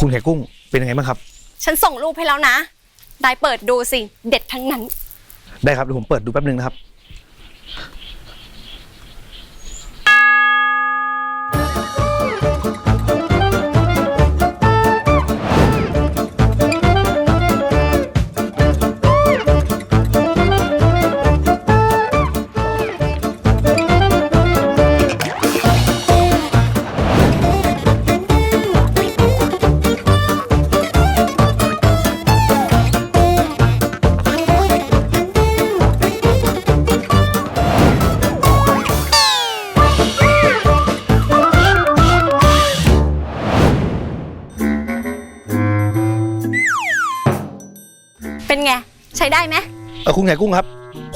คุณไข่กุ้งเป็นยังไงบ้างครับ ฉันส่งรูปให้แล้วนะ ได้เปิดดูสิ เด็ดทั้งนั้น ได้ครับเดี๋ยวผมเปิดดูแป๊บนึงนะครับ ใช้ได้ไหมเออคุณไข่กุ้งครับ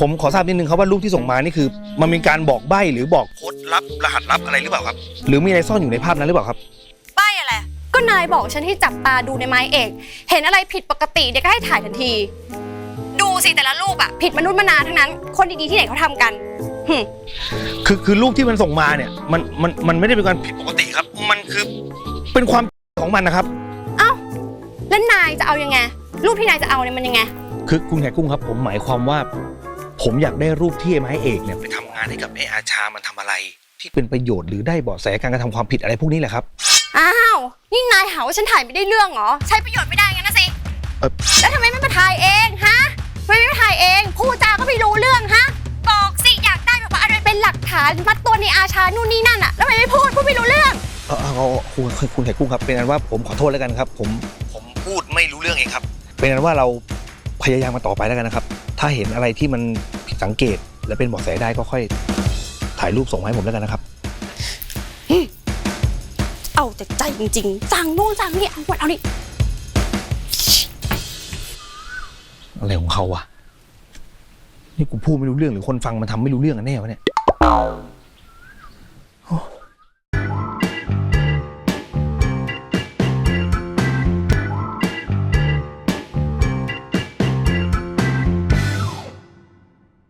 ผมขอทราบนิดนึงครับว่ารูปที่ส่งมานี่คือ มันมีการบอกใบ้หรือบอกโค้ดลับรหัสลับอะไรหรือเปล่าครับ หรือมีอะไรซ่อนอยู่ในภาพนั้นหรือเปล่าครับ ป้ายอะไร ก็นายบอกฉันให้จับตาดูในไม้เอก เห็นอะไรผิดปกติเดี๋ยวก็ให้ถ่ายทันที ดูสิแต่ละรูปอะผิดมนุษย์มนาทั้งนั้น คนดีๆที่ไหนเขาทำกันหึคือคือรูปที่มันส่งมาเนี่ยมันมันมันไม่ได้เป็นการผิดปกติครับ มันคือเป็นความของมันนะครับ เอ้าแล้วนายจะเอายังไง รูปที่นายจะเอาเนี่ยมันยังไง คือคุณไข่กุ้งครับ ผมหมายความว่า ผมอยากได้รูปที่ไอ้ไม้เอกเนี่ยไปทำงานให้กับไอ้อาชามันทำอะไร ที่เป็นประโยชน์หรือได้เบาะแสการกระทำความผิดอะไรพวกนี้แหละครับ อ้าว นี่นายหาว่าฉันถ่ายไม่ได้เรื่องเหรอ ใช้ประโยชน์ไม่ได้งั้นนะสิเอ่อ แล้วทำไมไม่มาถ่ายเองฮะทำไมไม่มาถ่ายเองพูดจาก็ไม่รู้เรื่องฮะ บอกสิอยากได้แบบว่าอะไรเป็นหลักฐานมัดตัวในอาชานู่นนี่นั่นอะแล้วทำไมไม่พูดพูดไม่รู้เรื่อง เออเอาเอาคุณคุณคุณไข่กุ้งครับ เป็นอันว่าผมขอโทษแล้วกันครับ ผมผมพูดไม่รู้เรื่องเองครับ เป็นอันว่าเรา พยายามมาต่อไปแล้วกันนะครับ ถ้าเห็นอะไรที่มันผิดสังเกต และเป็นเบาะแสได้ก็ค่อยถ่ายรูปส่งมาให้ผมแล้วกันนะครับ เอาแต่ใจจริงๆสั่งนู่นสั่งนี่เอาหมดเอานี่อะไรของเขาวะนี่กูพูดไม่รู้เรื่องหรือคนฟังมันทำไม่รู้เรื่องกันแน่วะเนี่ย